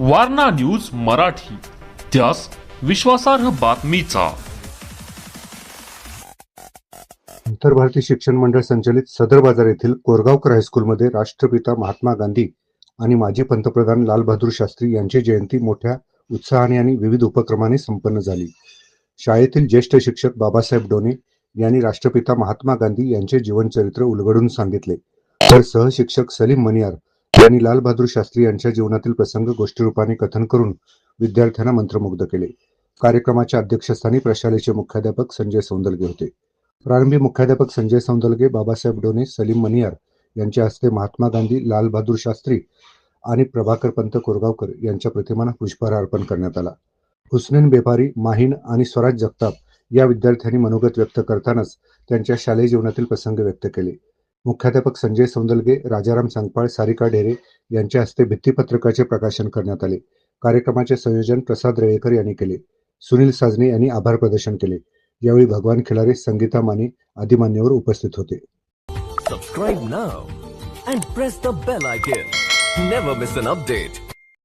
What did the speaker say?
Warna news Marathi त्यास विश्वासार्ह बातमीचा. उत्तर भारतीय शिक्षण मंडळ संचलित सदर बाजार येथील कोरगावकर हायस्कूलमध्ये राष्ट्रपिता महात्मा गांधी आणि माजी पंतप्रधान लालबहादूर शास्त्री यांची जयंती मोठ्या उत्साहाने आणि विविध उपक्रमाने संपन्न झाली. शाळेतील ज्येष्ठ शिक्षक बाबासाहेब डोने यांनी राष्ट्रपिता महात्मा गांधी यांचे जीवनचरित्र उलगडून सांगितले. तर सहशिक्षक सलीम मनियार यांनी लालबहादूर शास्त्री यांच्या जीवनातील प्रसंग गोष्टीरूपाने कथन करून विद्यार्थ्यांना मंत्रमुग्ध केले. कार्यक्रमाच्या अध्यक्षस्थानी प्रशालेचे मुख्याध्यापक संजय सौंदलगे होते. प्रारंभी मुख्याध्यापक संजय सौंदलगे बाबासाहेब डोने सलीम मनियार यांच्या हस्ते महात्मा गांधी लालबहादूर शास्त्री आणि प्रभाकर पंत कोरगावकर यांच्या प्रतिमांना पुष्पहार अर्पण करण्यात आला. हुसनेन बेपारी माहीन आणि स्वराज जगताप या विद्यार्थ्यांनी मनोगत व्यक्त करतानाच त्यांच्या शालेय जीवनातील प्रसंग व्यक्त केले. मुख्याध्यापक संजय सौंदलगे राजाराम सांगपाळ सारिका ढेरे यांच्या हस्ते भित्तीपत्रकाचे प्रकाशन करण्यात आले. कार्यक्रमाचे संयोजन प्रसाद रेळेकर यांनी केले. सुनील साजने यांनी आभार प्रदर्शन केले. यावेळी भगवान खिलारे संगीता माने आदी मान्यवर उपस्थित होते. Subscribe now and press the bell icon never miss an update